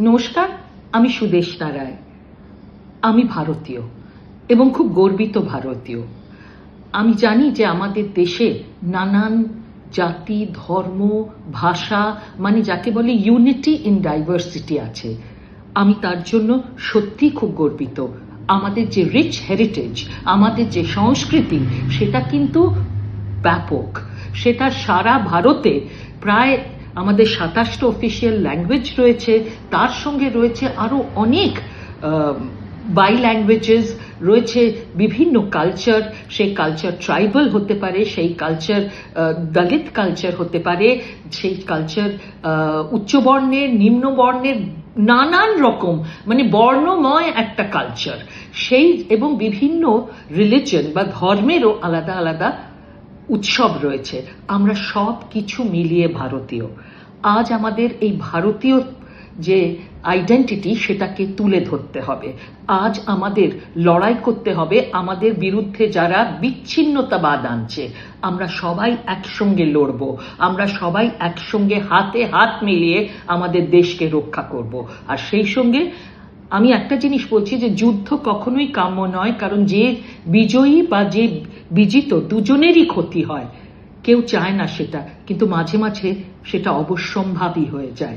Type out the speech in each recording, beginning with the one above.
নমস্কার, আমি সুদেশনা রায় আমি ভারতীয় এবং খুব গর্বিত ভারতীয়। আমি জানি যে আমাদের দেশে নানান জাতি, ধর্ম, ভাষা মানে যাকে বলে ইউনিটি ইন ডাইভার্সিটি আছে। আমি তার জন্য সত্যি খুব গর্বিত। আমাদের যে রিচ হেরিটেজ আমাদের যে সংস্কৃতি, সেটা কিন্তু ব্যাপক। সেটা সারা ভারতে প্রায় আমাদের সাতাশটা অফিসিয়াল ল্যাঙ্গুয়েজ রয়েছে, তার সঙ্গে রয়েছে আরও অনেক বাই ল্যাঙ্গুয়েজেস রয়েছে বিভিন্ন কালচার সেই কালচার ট্রাইবাল হতে পারে, সেই কালচার দলিত কালচার হতে পারে, সেই কালচার উচ্চবর্ণের নিম্নবর্ণের নানান রকম মানে বর্ণময় একটা কালচার সেই এবং বিভিন্ন রিলিজন বা ধর্মেরও আলাদা আলাদা উৎসব রয়েছে। আমরা সব কিছু মিলিয়ে ভারতীয়। আজ আমাদের এই ভারতীয় যে আইডেন্টিটি সেটাকে তুলে ধরতে হবে। আজ আমাদের লড়াই করতে হবে, আমাদের বিরুদ্ধে যারা বিচ্ছিন্নতাবাদ আনছে। আমরা সবাই একসঙ্গে লড়ব, আমরা সবাই একসঙ্গে হাতে হাত মিলিয়ে আমাদের দেশকে রক্ষা করব। আর সেই সঙ্গে আমি একটা জিনিস বলছি যে, যুদ্ধ কখনোই কাম্য নয়, কারণ যে বিজয়ী বা যে বিজিত দুজনেরই ক্ষতি হয়। কেউ চায় না সেটা, কিন্তু মাঝে মাঝে সেটা অবশ্যম্ভাবী হয়ে যায়।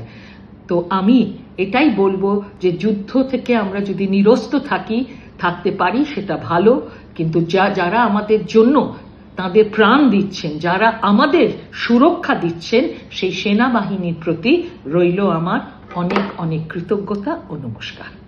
তো আমি এটাই বলব যে যুদ্ধ থেকে আমরা যদি নিরস্ত থাকি, থাকতে পারি, সেটা ভালো। কিন্তু যা, যারা আমাদের জন্য তাদের প্রাণ দিচ্ছেন, যারা আমাদের সুরক্ষা দিচ্ছেন, সেই সেনাবাহিনীর প্রতি রইল আমার অনেক অনেক কৃতজ্ঞতা ও নমস্কার।